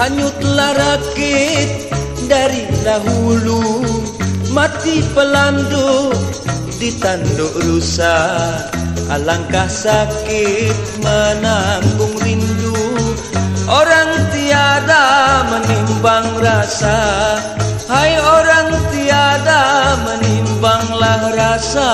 Hanyutlah rakit dari dahulu Mati pelandu di tanduk rusa. Alangkah sakit menanggung rindu Orang tiada menimbang rasa. Hai orang rasa.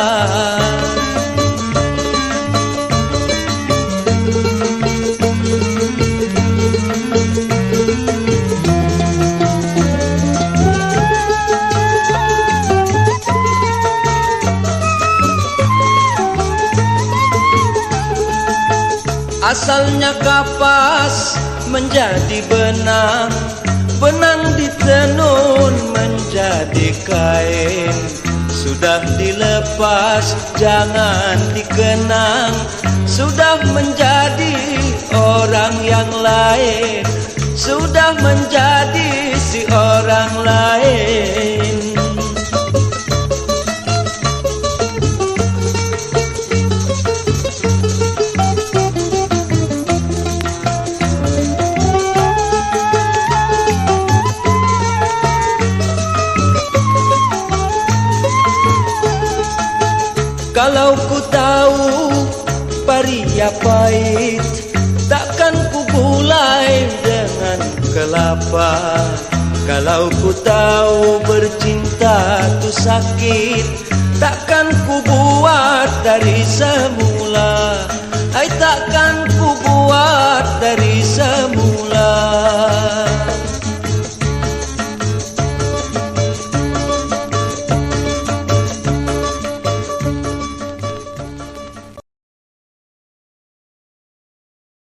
Asalnya kapas menjadi benang Benang ditenun menjadi Sudah dilepas jangan dikenang. Sudah menjadi orang yang lain. Sudah menjadi si orang lain Kalau ku tahu paria pahit Takkan ku gulai dengan kelapa Kalau ku tahu bercinta tu sakit Takkan ku buat dari semula. Ay takkan ku buat dari semula.